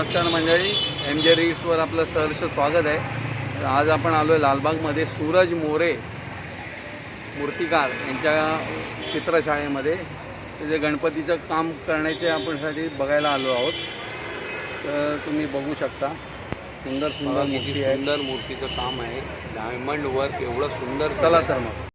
नमस्कार मंडळी. एम जे रीड्सवर आपलं सहर्ष स्वागत आहे. तर आज आपण आलो आहे लालबागमध्ये सूरज मोरे मूर्तिकार यांच्या चित्रशाळेमध्ये. जे गणपतीचं काम करण्याचे आपण साठी बघायला आलो आहोत. तर तुम्ही बघू शकता. सुंदर सुंदर मूर्ती आहे. सुंदर मूर्तीचं काम आहे. डायमंड वर्क एवढं सुंदर चला तर मग.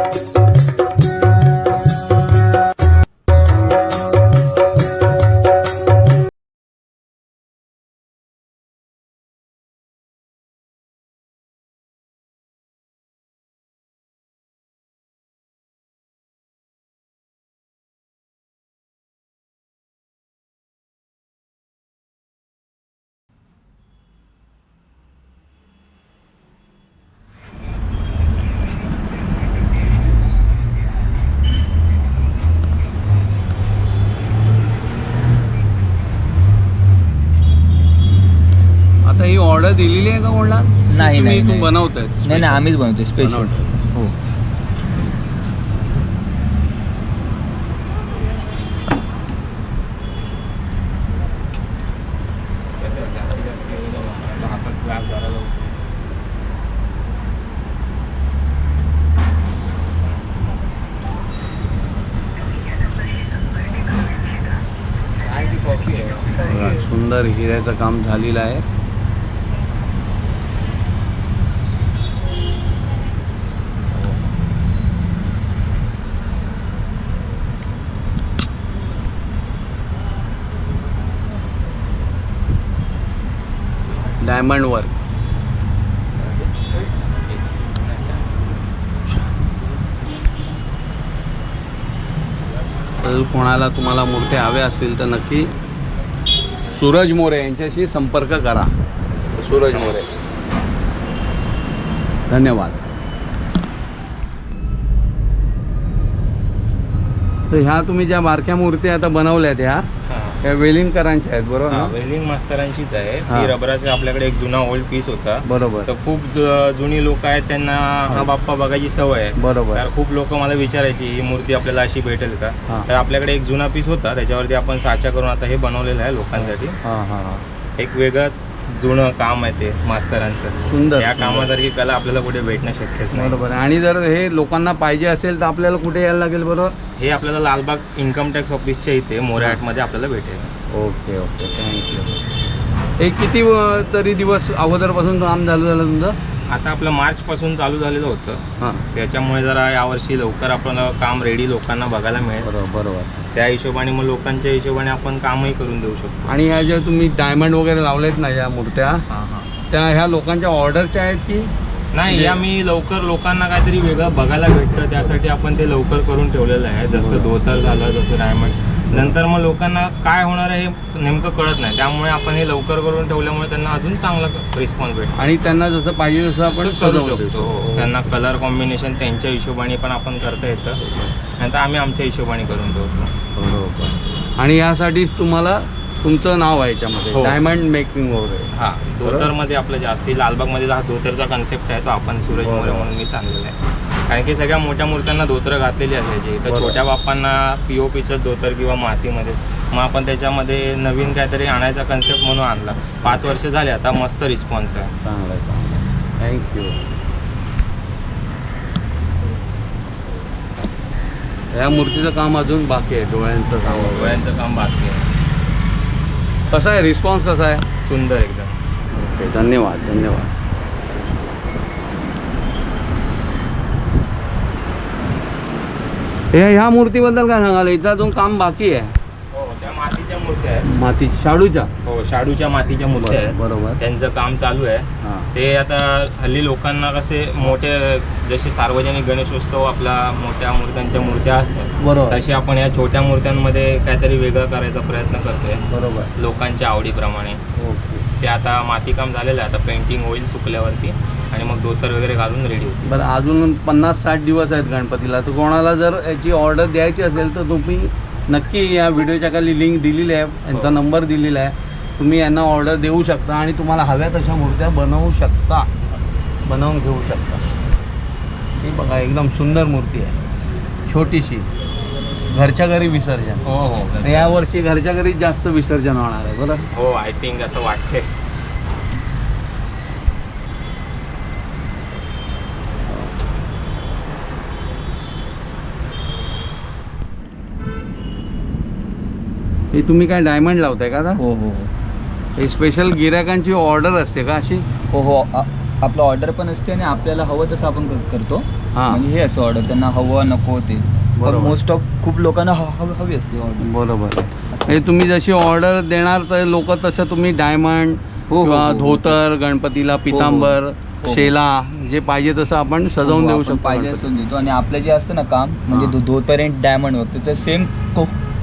आता ऑर्डर दिलेली आहे का कोणाला? नाही, तुम्ही नाही, इथून नाही. बनवताय. नाही नाही आम्हीच बनवतोय स्पेशल बनवतो. हो. जास्तीत जास्त हातात ग्लास धरायला ती कॉफी आहे बघा, सुंदर हिऱ्याचं काम झालेलं आहे. डायमंड वर्क तर कोणाला तुम्हाला मूर्त्या हव्या असतील तर नक्की सूरज मोरे यांच्याशी संपर्क करा. सूरज मोरे. धन्यवाद. तर ह्या तुम्ही ज्या बारक्या मूर्ती आता बनवल्या त्या त्या वेलिंगकरांच्या आहेत बरोबर ना? वेल्डिंग मास्तरांचीच आहे. हा. ती रबराचा आपल्याकडे एक जुना ओल्ड पीस होता. बरोबर. तर खूप ज- जुनी लोक आहेत त्यांना हा बाप्पा बघायची सवय आहे. बरोबर. तर खूप लोक मला विचारायची ही मूर्ती आपल्याला अशी भेटेल का? हा. तर आपल्याकडे एक जुना पीस होता त्याच्यावरती आपण साचा करून आता हे बनवलेलं आहे लोकांसाठी. हां हां हां. एक वेगळंच जुनं काम आहे ते मास्तरांचं. सुंदर या. कामासारखी कला आपल्याला कुठे भेटणं शक्यच नाही. बरोबर. आणि जर हे लोकांना पाहिजे असेल तर आपल्याला कुठे यायला लागेल बरोबर हे आपल्याला लालबाग इन्कम टॅक्स ऑफिसच्या इथे मोऱ्याटमध्ये आपल्याला भेटेल. Okay okay. थँक्यू हे किती व- तरी दिवस अगोदरपासून काम झालं झालं तुमचं? आता आपलं मार्च पासून चालू झालेलं होतं. हां. त्याच्यामुळे जरा यावर्षी लवकर आपण काम रेडी लोकांना बघायला मिळेल. बरोबर बरोबर. त्या हिशोबाने मग लोकांच्या हिशोबाने आपण कामही करून देऊ शकतो. आणि ह्या ज्या तुम्ही डायमंड वगैरे लावलेत ना या मूर्त्या त्या ह्या लोकांच्या ऑर्डरच्या आहेत की? नाही या मी लवकर लोकांना काहीतरी वेगळं बघायला भेटतं. त्यासाठी आपण ते लवकर करून ठेवलेलं आहे. जसं धोतर झालं जसं डायमंड नंतर मग लोकांना काय होणार आहे हे नेमकं कळत नाही. त्यामुळे आपण हे लवकर करून ठेवल्यामुळे त्यांना अजून चांगला रिस्पॉन्स भेटतो आणि त्यांना जसं पाहिजे तसं आपण करू शकतो. देतो. त्यांना कलर कॉम्बिनेशन त्यांच्या हिशोबाने पण आपण करता येतं. नंतर आम्ही आमच्या हिशोबाने करून ठेवतो बरोबर. आणि यासाठीच तुम्हाला तुमचं नाव आहे याच्यामध्ये. हो. डायमंड मेकिंग वगैरे. हा धोतरमध्ये आपलं जास्ती लालबागमध्ये हा धोतरचा कन्सेप्ट आहे तो आपण सूरज. मोरे म्हणून मी चाललेला आहे. कारण की सगळ्या मोठ्या मूर्त्यांना धोतर घातलेली असायची. तर. छोट्या बाप्पांना पी ओ पीचं धोतर किंवा मातीमध्ये. मग आपण त्याच्यामध्ये नवीन काहीतरी आणायचा कन्सेप्ट म्हणून आणला. पाच वर्ष झाले आता मस्त रिस्पॉन्स आहे. चांगलं आहे थँक्यू या मूर्तीचं काम अजून बाकी आहे डोळ्यांचं काम. डोळ्यांचं काम बाकी आहे. कसं आहे? रिस्पॉन्स कसा आहे? सुंदर एकदम. ओके धन्यवाद धन्यवाद. हे ह्या मूर्तीबद्दल काय सांगाल? याचा अजून काम बाकी आहे. हो त्या मातीच्या मूर्त्या आहेत. माती शाडूच्या? हो शाडूच्या मातीच्या मूर्त्या आहेत. बरोबर. त्यांचं काम चालू आहे. ते आता हल्ली लोकांना कसे मोठे जसे सार्वजनिक गणेशोत्सव आपला मोठ्या मूर्त्यांच्या मूर्त्या असतात. बरोबर. तशी आपण या छोट्या मूर्त्यांमध्ये काहीतरी वेगळं करायचा प्रयत्न करतोय. बरोबर. लोकांच्या आवडीप्रमाणे. ओके. ते आता मातीकाम झालेलं आहे. आता पेंटिंग होईल सुकल्यावरती. आणि मग धोतर वगैरे घालून रेडी होतील बरं अजून पन्नास साठ दिवस आहेत गणपतीला. तर कोणाला जर याची ऑर्डर द्यायची असेल तर तुम्ही नक्की या व्हिडिओच्या खाली लिंक दिलेली आहे. यांचा हो. नंबर दिलेला आहे. तुम्ही यांना ऑर्डर देऊ शकता आणि तुम्हाला हव्या तशा मूर्त्या बनवू शकता. बनवून घेऊ शकता. ही बघा एकदम सुंदर मूर्ती आहे. छोटीशी. घरच्या घरी विसर्जन. हो हो या वर्षी घरच्या घरीच जास्त विसर्जन होणार आहे बरं? हो आय थिंक असं वाटतंय. हे तुम्ही काय डायमंड लावताय का हो हो हो. हे स्पेशल गिरायकांची ऑर्डर असते का अशी? हो हो. आ- आपलं ऑर्डर पण असते आणि आपल्याला हवं तसं आपण कर- करतो. हां. म्हणजे हे असं ऑर्डर त्यांना हवं नको ते. बरोबर. मोस्ट ऑफ खूप लोकांना ह- हवी हवी असते ऑर्डर बरोबर. हे तुम्ही जशी ऑर्डर देणार तर लोक तसं तुम्ही डायमंड हो, हो, किंवा हो, हो. धोतर गणपतीला पितांबर हो. शेला जे पाहिजे तसं आपण सजवून देऊ शकतो पाहिजे गणपती. असं देतो. आणि आपलं जे असतं ना काम म्हणजे हां. धो- धोतर आणि डायमंड वर्क त्याचं सेम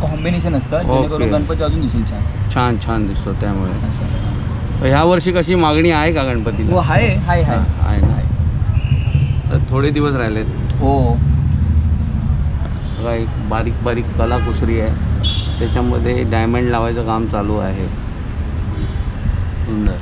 कॉम्बिनेशन असतं जेणेकरून. गणपती अजून दिसेल छान. छान छान दिसतो त्यामुळे. असं. ह्या वर्षी कशी मागणी आहे का गणपतीला? हो हाय हाय हाय हां, आहे ना. तर थोडे दिवस राहिलेत. हो. बघा एक बारीक बारीक कलाकुसरी आहे. त्याच्यामध्ये डायमंड लावायचं काम चालू आहे. सुंदर.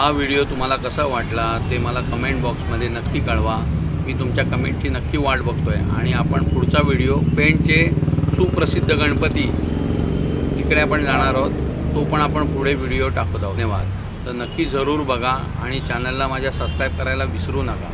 हा व्हिडिओ तुम्हाला कसा वाटला ते मला कमेंट बॉक्समध्ये नक्की कळवा. मी तुमच्या कमेंटची नक्की वाट बघतो आहे आणि आपण पुढचा व्हिडिओ पेंटचे सुप्रसिद्ध गणपती तिकडे आपण जाणार आहोत. तो पण आपण पुढे व्हिडिओ टाकत आहोत धन्यवाद. तर नक्की जरूर बघा आणि चॅनलला माझ्या सबस्क्राईब करायला विसरू नका.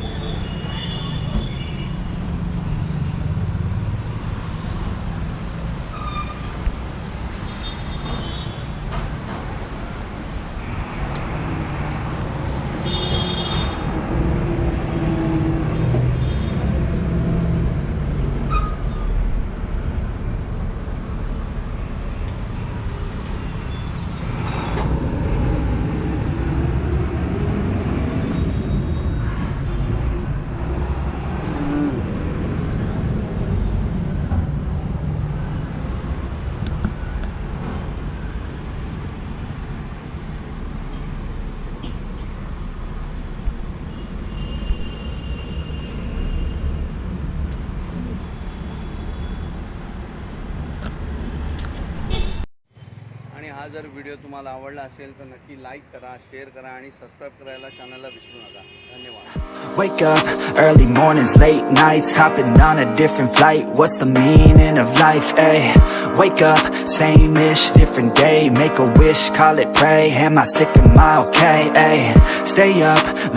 हा जर व्हिडिओ तुम्हाला आवडला असेल तर नक्की लाईक करा शेअर करा आणि सबस्क्राईब करायला चॅनलला विसरू नका धन्यवाद Wake up, early mornings, late nights, hopping on a different flight. What's the meaning of life? ayy wake up, same ish, different day. Make a wish, call it pray. Am I sick? Am I okay? ayy stay up.